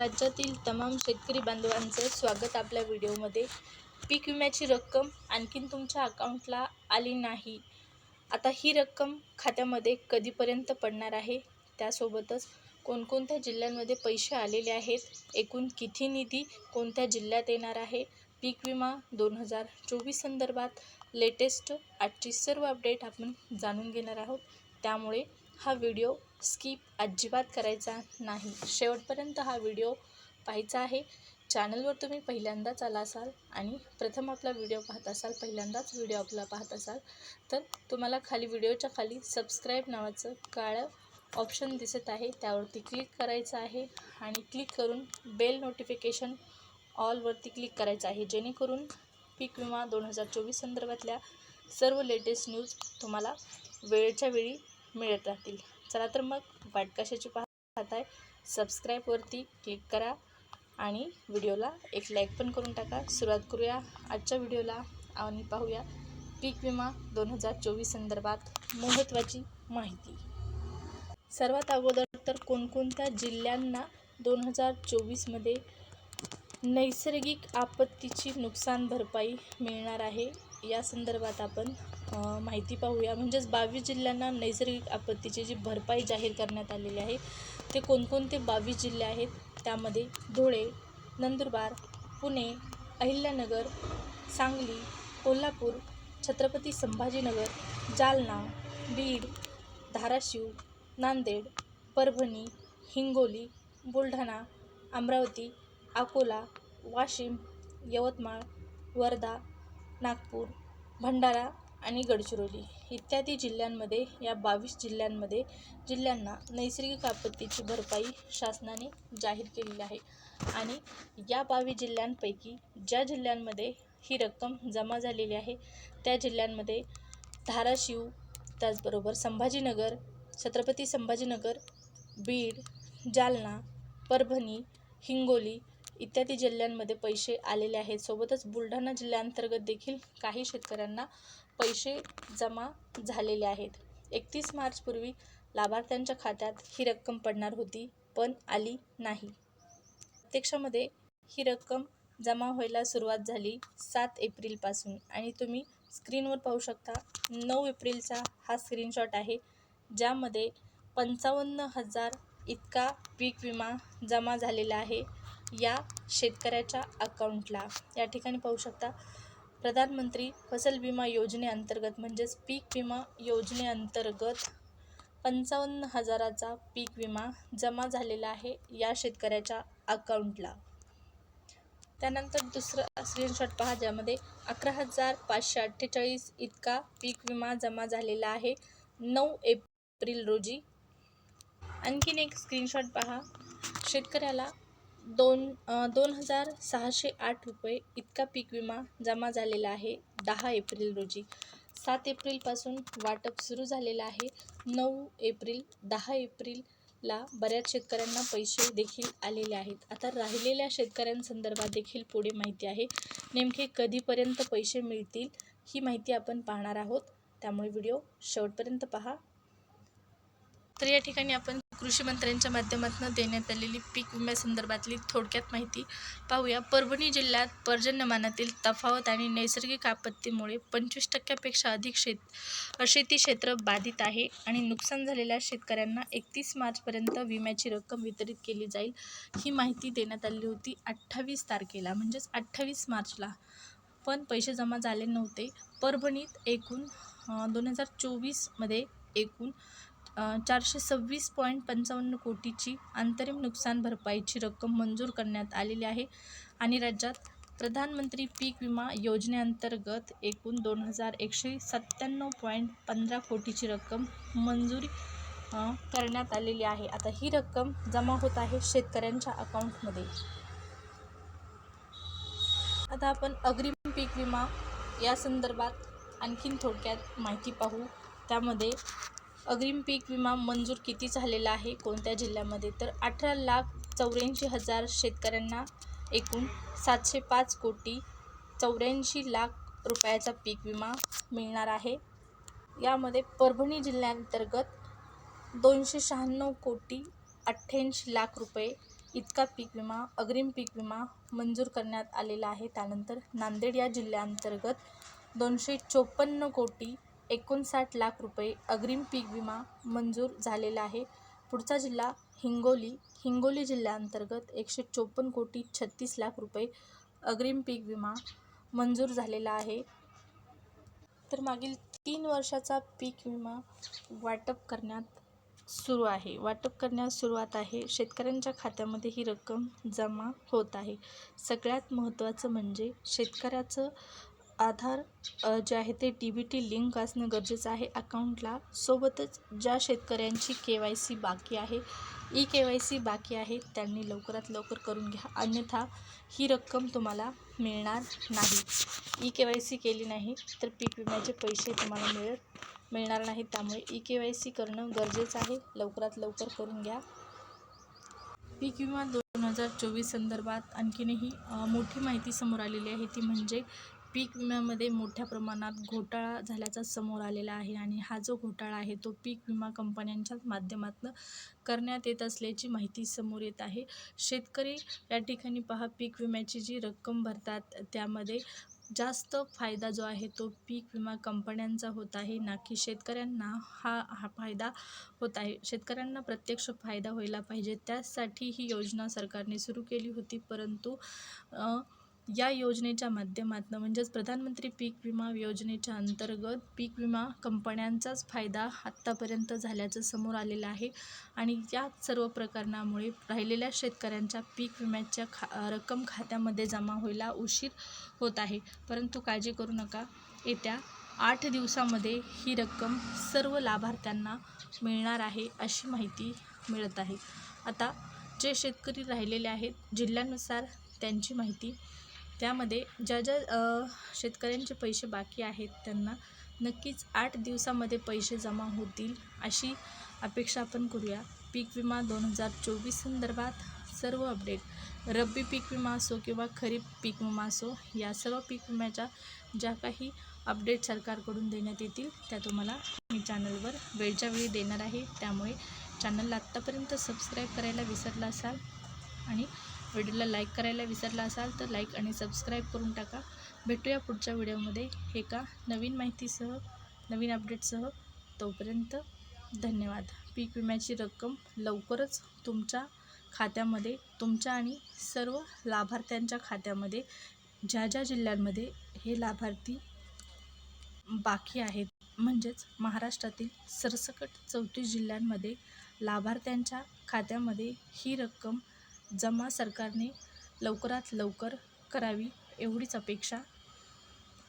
राज्यातील तमाम शेतकरी बांधवांचं स्वागत आपल्या व्हिडिओमध्ये. पीक विम्याची रक्कम आणखीन तुमच्या अकाउंटला आली नाही. आता ही रक्कम खात्यामध्ये कधीपर्यंत पडणार आहे? त्यासोबतच कोणकोणत्या जिल्ह्यांमध्ये पैसे आलेले आहेत? एकूण किती निधी कोणत्या जिल्ह्यात येणार आहे? पीक विमा दोन हजार चोवीस संदर्भात लेटेस्ट आजची सर्व अपडेट आपण जाणून घेणार आहोत. त्यामुळे हा व्हिडिओ स्किप अजिबात करायचा नाही. शेवटपर्यंत हा व्हिडिओ पाहायचा आहे. चॅनलवर तुम्ही पहिल्यांदाच आला असाल आणि प्रथम आपला व्हिडिओ पाहत असाल पहिल्यांदाच व्हिडिओ आपला पाहत असाल तर तुम्हाला खाली व्हिडिओच्या खाली सबस्क्राईब नावाचं काळं ऑप्शन दिसत आहे. त्यावरती क्लिक करायचं आहे आणि क्लिक करून बेल नोटिफिकेशन ऑलवरती क्लिक करायचं आहे. जेणेकरून पीक विमा दोन हजार चोवीस संदर्भातल्या सर्व लेटेस्ट न्यूज तुम्हाला वेळच्या वेळी मिळत राहतील. चला तर मग वाट कशाची पाहताय सबस्क्राईबवरती क्लिक करा आणि व्हिडिओला एक लाईक पण करून टाका. सुरुवात करूया आजच्या व्हिडिओला आणि पाहूया पीक विमा दोन हजार चोवीस संदर्भात महत्त्वाची माहिती. सर्वात अगोदर तर कोणकोणत्या जिल्ह्यांना दोन हजार चोवीसमध्ये नैसर्गिक आपत्तीची नुकसान भरपाई मिळणार आहे या संदर्भात आपण माहिती पाहूया. म्हणजेच बावीस जिल्ह्यांना नैसर्गिक आपत्तीची जी भरपाई जाहीर करण्यात आलेली आहे ते कोणकोणते बावीस जिल्हे आहेत? त्यामध्ये धुळे नंदुरबार पुणे अहिल्यानगर सांगली कोल्हापूर छत्रपती संभाजीनगर जालना बीड धाराशिव नांदेड परभणी हिंगोली बुलढाणा अमरावती अकोला वाशिम यवतमाळ वर्धा नागपूर भंडारा आणि गडचिरोली इत्यादी जिल्ह्यांमध्ये या बावीस जिल्ह्यांमध्ये जिल्ह्यांना नैसर्गिक आपत्तीची भरपाई शासनाने जाहीर केलेली आहे. आणि या बावीस जिल्ह्यांपैकी ज्या जिल्ह्यांमध्ये ही रक्कम जमा झालेली आहे त्या जिल्ह्यांमध्ये धाराशिव त्याचबरोबर संभाजीनगर छत्रपती संभाजीनगर बीड जालना परभणी हिंगोली इत्यादी जिल्ह्यांमध्ये पैसे आलेले आहेत. सोबतच बुलढाणा जिल्ह्याअंतर्गत देखील काही शेतकऱ्यांना पैसे जमा झालेले आहेत. एकतीस मार्चपूर्वी लाभार्थ्यांच्या खात्यात ही रक्कम पडणार होती पण आली नाही. प्रत्यक्षामध्ये ही रक्कम जमा व्हायला सुरुवात झाली सात एप्रिलपासून आणि तुम्ही स्क्रीनवर पाहू शकता नऊ एप्रिलचा हा स्क्रीनशॉट आहे ज्यामध्ये पंचावन्न हजार इतका पीक विमा जमा झालेला आहे या शेतकऱ्याच्या अकाउंटला. या ठिकाणी पाहू शकता प्रधानमंत्री फसल विमा योजनेअंतर्गत म्हणजेच पीक विमा योजनेअंतर्गत पंचावन्न हजाराचा पीक विमा जमा झालेला आहे या शेतकऱ्याच्या अकाउंटला त्यानंतर दुसरं स्क्रीनशॉट पहा ज्यामध्ये अकरा हजार पाचशे अठ्ठेचाळीस इतका पीक विमा जमा झालेला आहे. नऊ एप्रिल रोजी. आणखीन एक स्क्रीनशॉट पहा. शेतकऱ्याला दोन दोन हजार सहाशे आठ रुपये इतका पीक विमा जमा झालेला आहे दहा एप्रिल रोजी. सात एप्रिलपासून वाटप सुरू झालेलं आहे. नऊ एप्रिल दहा एप्रिलला बऱ्याच शेतकऱ्यांना पैसे देखील आलेले आहेत. आता राहिलेल्या शेतकऱ्यांसंदर्भात देखील पुढे माहिती आहे. नेमके कधीपर्यंत पैसे मिळतील ही माहिती आपण पाहणार आहोत. त्यामुळे व्हिडिओ शेवटपर्यंत पहा. तर या ठिकाणी आपण कृषी मंत्र्यांच्या माध्यमातून देण्यात आलेली पीक विम्यासंदर्भातली थोडक्यात माहिती पाहूया. परभणी जिल्ह्यात पर्जन्यमानातील तफावत आणि नैसर्गिक आपत्तीमुळे पंचवीस टक्क्यापेक्षा अधिक शेत शेती क्षेत्र बाधित आहे आणि नुकसान झालेल्या शेतकऱ्यांना एकतीस मार्चपर्यंत विम्याची रक्कम वितरित केली जाईल ही माहिती देण्यात आली होती अठ्ठावीस तारखेला म्हणजेच अठ्ठावीस मार्चला. पण पैसे जमा झाले नव्हते. परभणीत एकूण दोन हजार चोवीसमध्ये एकूण चारशे सव्वीस पॉईंट पंचावन्न कोटीची अंतरिम नुकसान भरपाईची रक्कम मंजूर करण्यात आलेली आहे. आणि राज्यात प्रधानमंत्री पीक विमा योजनेअंतर्गत एकूण दोन हजार एकशे सत्त्याण्णव पॉईंट पंधरा कोटीची रक्कम मंजुरी करण्यात आलेली आहे. आता ही रक्कम जमा होत आहे शेतकऱ्यांच्या अकाउंटमध्ये. आता आपण अग्रिम पीक विमा या संदर्भात आणखीन थोडक्यात माहिती पाहू. त्यामध्ये अग्रिम पीक विमा मंजूर किती झालेला आहे कोणत्या जिल्ह्यामध्ये? तर अठरा लाख चौऱ्याऐंशी हजार शेतकऱ्यांना एकूण सातशे पाच कोटी चौऱ्याऐंशी लाख रुपयाचा पीक विमा मिळणार आहे. यामध्ये परभणी जिल्ह्यांतर्गत दोनशे शहाण्णव कोटी अठ्ठ्याऐंशी लाख रुपये इतका पीक विमा अग्रिम पीक विमा मंजूर करण्यात आलेला आहे. त्यानंतर नांदेड या जिल्ह्याअंतर्गत दोनशे चोपन्न कोटी एकोणसाठ लाख रुपये अग्रिम पीक विमा मंजूर झालेला आहे. पुढचा जिल्हा हिंगोली. हिंगोली जिल्ह्याअंतर्गत एकशे चोपन्न कोटी छत्तीस लाख रुपये अग्रिम पीक विमा मंजूर झालेला आहे. तर मागील तीन वर्षाचा पीक विमा वाटप करण्यात सुरू आहे. वाटप करण्यास सुरुवात आहे. शेतकऱ्यांच्या खात्यामध्ये ही रक्कम जमा होत आहे. सगळ्यात महत्त्वाचं म्हणजे शेतकऱ्याचं आधार जे आहे ते डी बी टी लिंक असणं गरजेचं आहे. अकाउंटला सोबतच ज्या शेतकऱ्यांची के वाय सी बाकी आहे ई के वाय सी बाकी आहे त्यांनी लवकरात लवकर करून घ्या. अन्यथा ही रक्कम तुम्हाला मिळणार नाही. ई के वाय सी केली नाही तर पीक विम्याचे पैसे तुम्हाला मिळत मिळणार नाही. त्यामुळे ई के वाय सी करणं गरजेचं आहे. लवकरात लवकर करून घ्या. पीक विमा दोन हजार चोवीस संदर्भात आणखीनही मोठी माहिती समोर आलेली आहे. ती म्हणजे पीक विम्यामध्ये मोठ्या प्रमाणात घोटाळा झाल्याचा समोर आलेला आहे आणि हा जो घोटाळा आहे तो पीक विमा कंपन्यांच्याच माध्यमातून करण्यात येत असल्याची माहिती समोर येत आहे. शेतकरी या ठिकाणी पहा पीक विम्याची जी रक्कम भरतात त्यामध्ये जास्त फायदा जो आहे तो पीक विमा कंपन्यांचा होत आहे ना की शेतकऱ्यांना हा हा फायदा होत आहे. शेतकऱ्यांना प्रत्यक्ष फायदा व्हायला पाहिजे. त्यासाठी ही योजना सरकारने सुरू केली होती परंतु या योजनेच्या माध्यमातून म्हणजेच प्रधानमंत्री पीक विमा योजनेच्या अंतर्गत पीक विमा कंपन्यांचाच फायदा आत्तापर्यंत झाल्याचं समोर आलेलं आहे. आणि या सर्व प्रकरणामुळे राहिलेल्या शेतकऱ्यांच्या पीक विम्याच्या खा रक्कम खात्यामध्ये जमा व्हायला उशीर होत आहे. परंतु काळजी करू नका येत्या आठ दिवसामध्ये ही रक्कम सर्व लाभार्थ्यांना मिळणार आहे अशी माहिती मिळत आहे. आता जे शेतकरी राहिलेले आहेत जिल्ह्यानुसार त्यांची माहिती त्यामध्ये ज्या ज्या शेतकऱ्यांचे पैसे बाकी आहेत त्यांना नक्कीच आठ दिवसामध्ये पैसे जमा होतील अशी अपेक्षा आपण करूया. पीक विमा दोन हजार चोवीस संदर्भात सर्व अपडेट. रब्बी पीक विमा असो किंवा खरीप पीक विमा असो या सर्व पीक विम्याच्या ज्या काही अपडेट सरकारकडून देण्यात येतील त्या तुम्हाला मी चॅनलवर वेळच्या वेळी देणार आहे. त्यामुळे चॅनलला आत्तापर्यंत सबस्क्राईब करायला विसरला असाल आणि व्हिडिओला लाईक करायला विसरला असाल तर लाईक आणि सबस्क्राईब करून टाका. भेटूया पुढच्या व्हिडिओमध्ये. एका नवीन माहितीसह नवीन अपडेटसह तोपर्यंत धन्यवाद. पीक विम्याची रक्कम लवकरच तुमच्या खात्यामध्ये तुमच्या आणि सर्व लाभार्थ्यांच्या खात्यामध्ये ज्या ज्या जिल्ह्यांमध्ये हे लाभार्थी बाकी आहेत म्हणजेच महाराष्ट्रातील सरसकट चौतीस जिल्ह्यांमध्ये लाभार्थ्यांच्या खात्यामध्ये ही रक्कम जमा सरकारने लवकरात लवकर करावी एवढीच अपेक्षा